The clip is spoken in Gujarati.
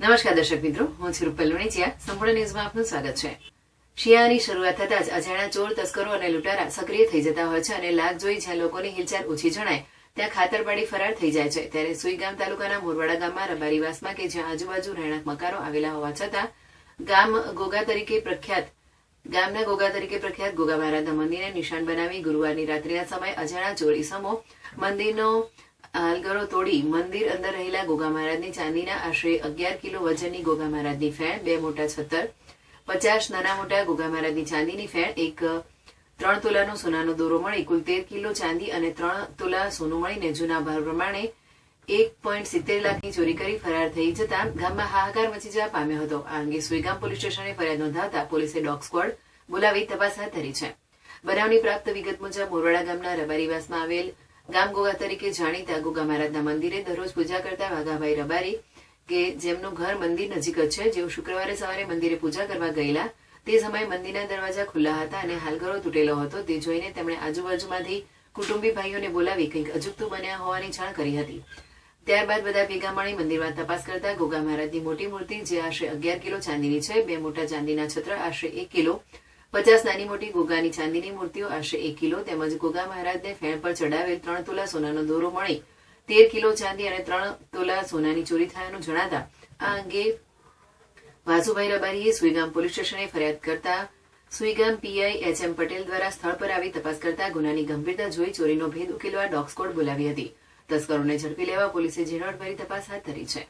નમસ્કાર દર્શક મિત્રો, હું છું રૂપલ લુણીચિયા. સંપૂર્ણ ન્યૂઝમાં આપનું સ્વાગત છે. શિયાળાની શરૂઆત થતાં જ અજાણ્યા ચોર, તસ્કરો અને લૂંટારા સક્રિય થઈ જતા હોય છે અને લાગ જોઈ જ્યાં લોકોની હિલચાલ ઓછી જણાય, ત્યાં ખાતર ફરાર થઈ જાય છે. ત્યારે સુઈગામ તાલુકાના મોરવાડા ગામમાં રબારીવાસમાં કે જ્યાં આજુબાજુ રહેણાંક મકાનો આવેલા હોવા છતાં, ગામ ગોગા તરીકે પ્રખ્યાત, ગામના ગોગા તરીકે પ્રખ્યાત ગોગા મહારાજના મંદિરને નિશાન બનાવી ગુરુવારની રાત્રિના સમયે અજાણ્યા ચોર ઇસમો મંદિરનો હાલગરો તોડી મંદિર અંદર રહેલા ગોગા મહારાજની ચાંદીના આશરે અગિયાર કિલો વજનની ગોગા મહારાજની ફેણ, બે મોટા છત્તર, પચાસ નાના મોટા ગોગા મહારાજની ચાંદીની ફેણ, એક, ત્રણ તોલાનો સોનાનો દોરો મળી, કુલ તેર કિલો ચાંદી અને ત્રણ તોલા સોનું મળીને જૂના ભાવ પ્રમાણે એક પોઈન્ટ સિત્તેર લાખની ચોરી કરી ફરાર થઈ જતા ગામમાં હાહાકાર મચી જવા પામ્યો હતો. આ અંગે સુઈગામ પોલીસ સ્ટેશને ફરિયાદ નોંધાવતા પોલીસે ડોગ સ્ક્વોડ બોલાવી તપાસ હાથ ધરી છે. બનાવની પ્રાપ્ત વિગત મુજબ મોરવાડા ગામના રબારીવાસમાં આવેલ ગામ ગોગા તરીકે જાણીતા ગોગા મહારાજના મંદિરે દરરોજ પૂજા કરતા વાઘાભાઈ રબારી, કે જેમનું ઘર મંદિર નજીક જ છે, જેઓ શુક્રવારે સવારે મંદિરે પૂજા કરવા ગયેલા. તે સમયે મંદિરના દરવાજા ખુલ્લા હતા અને હાલગરો તૂટેલો હતો. તે જોઈને તેમણે આજુબાજુમાંથી કુટુંબી ભાઈઓને બોલાવી કંઈક અજુગતું બન્યા હોવાની જાણ કરી હતી. ત્યારબાદ બધા ભેગા મળી મંદિરમાં તપાસ કરતા ગોગા મહારાજની મોટી મૂર્તિ, જે આશરે અગિયાર કિલો ચાંદીની છે, બે મોટા ચાંદીના છત્ર, આશરે એક કિલો પચાસ નાની મોટી ગોગાની ચાંદીની મૂર્તિઓ આશરે એક કિલો તેમજ ગોગા મહારાજને ફેણ પર ચડાવેલ ત્રણ તોલા સોનાનો દોરો મળી. તેર કિલો ચાંદી અને ત્રણ તોલા સોનાની ચોરી થયાનું જણાતા આ અંગે વાસુભાઈ રબારીએ સુઈગામ પોલીસ સ્ટેશને ફરિયાદ કરતા Suigam PI H M Patel દ્વારા સ્થળ પર આવી તપાસ કરતા ગુનાની ગંભીરતા જોઈ ચોરીનો ભેદ ઉકેલવા ડોગ બોલાવી હતી. તસ્કરોને ઝડપી લેવા પોલીસે ઝીણવટભરી તપાસ હાથ ધરી છે.